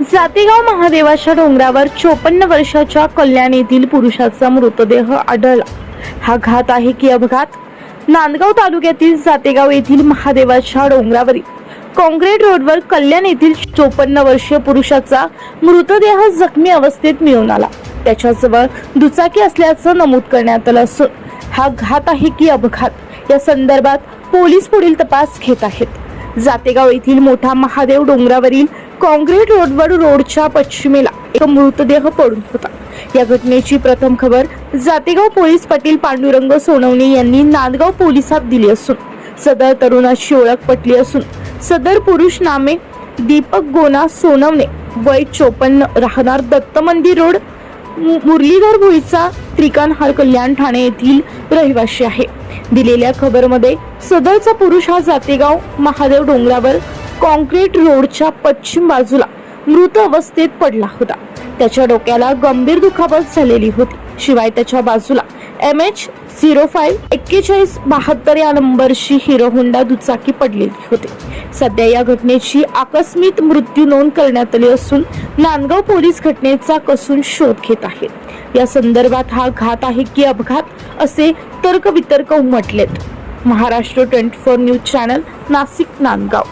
जातेगाव महादेवाच्या डोंगरावर चोपन्न वर्षाच्या कल्याण येथील पुरुषाचा मृतदेह आढळला. हा घात आहे की अपघात? नांदगाव तालुक्यातील जातेगाव येथील महादेवाच्या डोंगरावरील काँक्रीट रोडवर कल्याण येथील चोपन्न वर्षीय पुरुषाचा मृतदेह जखमी अवस्थेत मिळून आला. त्याच्याजवळ दुचाकी असल्याचं नमूद करण्यात आलं असून हा घात आहे की अपघात? या संदर्भात पोलीस पुढील तपास घेत आहेत. जातेगाव येथील मोठा महादेव डोंगरावरील काँक्रीट रोडवर रोडच्या पश्चिमेला एक मृतदेह पडून होता. या घटनेची प्रथम खबर जातेगाव पोलीस पाटील पांडुरंग सोनवणे यांनी नांदगाव पोलिसात दिली असून सदर तरुणाची ओळख पटली असून सदर पुरुष नामे दीपक गोना सोनवणे वय चोपन्न राहणार दत्त मंदिर रोड मु- मुरलीधर भुईचा त्रिकानहार कल्याण ठाणे येथील रहिवासी आहे. दिलेल्या खबरमध्ये सदरचा पुरुष हा जातेगाव महादेव डोंगरावर कॉन्क्रीट रोडच्या पश्चिम बाजूला मृत अवस्थेत पडला होता. त्याच्या डोक्याला गंभीर दुखापत झालेली होती. शिवाय त्याच्या बाजूला एम एच झिरो फाईव्ह एक्केचाळीस बहात्तर या नंबरची हिरो होंडा दुचाकी पडलेली होती. सध्या या घटनेची आकस्मिक मृत्यू नोंद करण्यात आली असून नांदगाव पोलीस घटनेचा कसून शोध घेत आहेत. या संदर्भात हा घात आहे की अपघात असे तर्कवितर्क उमटलेत. Maharashtra twenty four news channel Nashik Nandgaon.